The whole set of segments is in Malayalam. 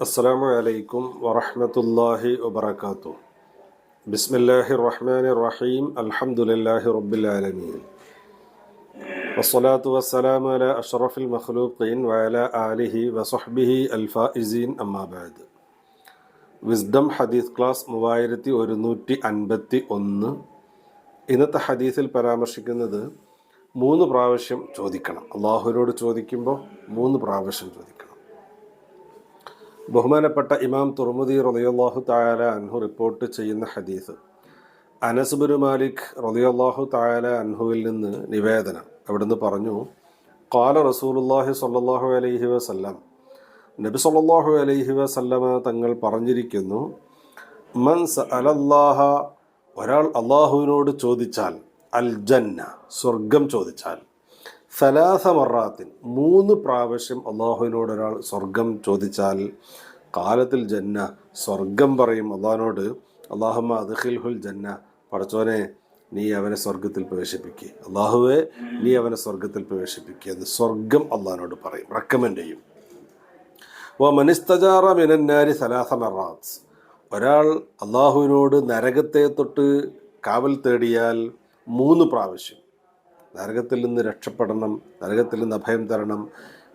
السلام عليكم ورحمة الله وبركاته بسم الله الرحمن الرحيم الحمد لله رب العالمين والصلاة والسلام على أشرف المخلوقين وعلى آله وصحبه الفائزين أما بعد വിസ്ഡം ഹദീസ് ക്ലാസ് മൂവായിരത്തി ഒരുന്നൂറ്റി അൻപത്തി ഒന്ന് ഇന്നത്തെ ഹദീസിൽ പരാമർശിക്കുന്നത് മൂന്ന് പ്രാവശ്യം ചോദിക്കണം. അള്ളാഹുവിനോട് ചോദിക്കുമ്പോൾ മൂന്ന് പ്രാവശ്യം ചോദിക്കണം. ബഹുമാനപ്പെട്ട ഇമാം തുർമുദി റളിയല്ലാഹു തായാല അൻഹു റിപ്പോർട്ട് ചെയ്യുന്ന ഹദീസ് അനസുബുൻ മാലിക് റളിയല്ലാഹു തായാല അൻഹുവിൽ നിന്ന് നിവേദനം. അവിടുന്ന് പറഞ്ഞു കാല റസൂലുല്ലാഹി സല്ലാഹു അലൈഹി വസല്ലം നബി സല്ലാഹു അലൈഹി വസല്ലമ തങ്ങൾ പറഞ്ഞിരിക്കുന്നു മൻ അലല്ലാഹ ഒരാൾ അള്ളാഹുവിനോട് ചോദിച്ചാൽ അൽ ജന്ന സ്വർഗം ചോദിച്ചാൽ. സലാസ മറാത്തിൻ മൂന്ന് പ്രാവശ്യം അള്ളാഹുവിനോട് ഒരാൾ സ്വർഗം ചോദിച്ചാൽ കാലത്തിൽ ജന്ന സ്വർഗം പറയും അള്ളാഹിനോട് അള്ളാഹമ്മ അദ്ഹിൽഹുൽ ജന്ന പടച്ചോനെ നീ അവനെ സ്വർഗത്തിൽ പ്രവേശിപ്പിക്കുക അള്ളാഹുവെ നീ അവനെ സ്വർഗത്തിൽ പ്രവേശിപ്പിക്കുക അത് സ്വർഗം അള്ളാഹിനോട് പറയും റെക്കമെൻഡ് ചെയ്യും. വ മനിസ്തജാറ മിനന്നാരി സലാസ മറാത്ത്. ഒരാൾ അള്ളാഹുവിനോട് നരകത്തെ തൊട്ട് കാവൽ തേടിയാൽ മൂന്ന് പ്രാവശ്യം. നരകത്തിൽ നിന്ന് രക്ഷപ്പെടണം നരകത്തിൽ നിന്ന് അഭയം തരണം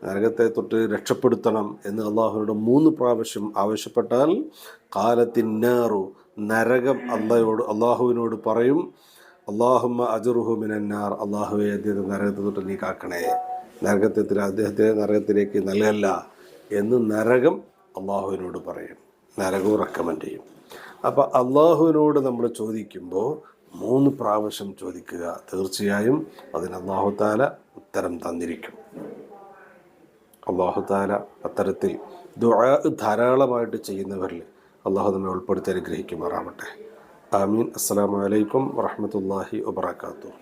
നരകത്തെ തൊട്ട് രക്ഷപ്പെടുത്തണം എന്ന് അള്ളാഹുവിനോട് മൂന്ന് പ്രാവശ്യം ആവശ്യപ്പെട്ടാൽ കാലത്തിന്നേറു നരകം അള്ളയോട് അള്ളാഹുവിനോട് പറയും അള്ളാഹുമ്മ അജറുഹു മിനന്നാർ അള്ളാഹുവെ അദ്ദേഹത്തെ നരകത്തെ തൊട്ട് നീ കാക്കണേ. നരകത്തിൽ അദ്ദേഹത്തെ നരകത്തിലേക്ക് നൽകല്ല എന്ന് നരകം അള്ളാഹുവിനോട് പറയും. നരകവും റെക്കമെൻഡ് ചെയ്യും. അപ്പോൾ അള്ളാഹുവിനോട് നമ്മൾ ചോദിക്കുമ്പോൾ മൂന്ന് പ്രാവശ്യം ചോദിക്കുക. തീർച്ചയായും അതിന് അള്ളാഹുത്താല ഉത്തരം തന്നിരിക്കും. അള്ളാഹുത്താല അത്തരത്തിൽ ദുആ ധാരാളമായിട്ട് ചെയ്യുന്നവരിൽ അള്ളാഹു നമ്മെ ഉൾപ്പെടുത്തി അനുഗ്രഹിക്കുമാറാവട്ടെ. ആമീൻ. അസ്സാം വലൈക്കും വറഹമത്തല്ലാഹി വബർക്കാത്തു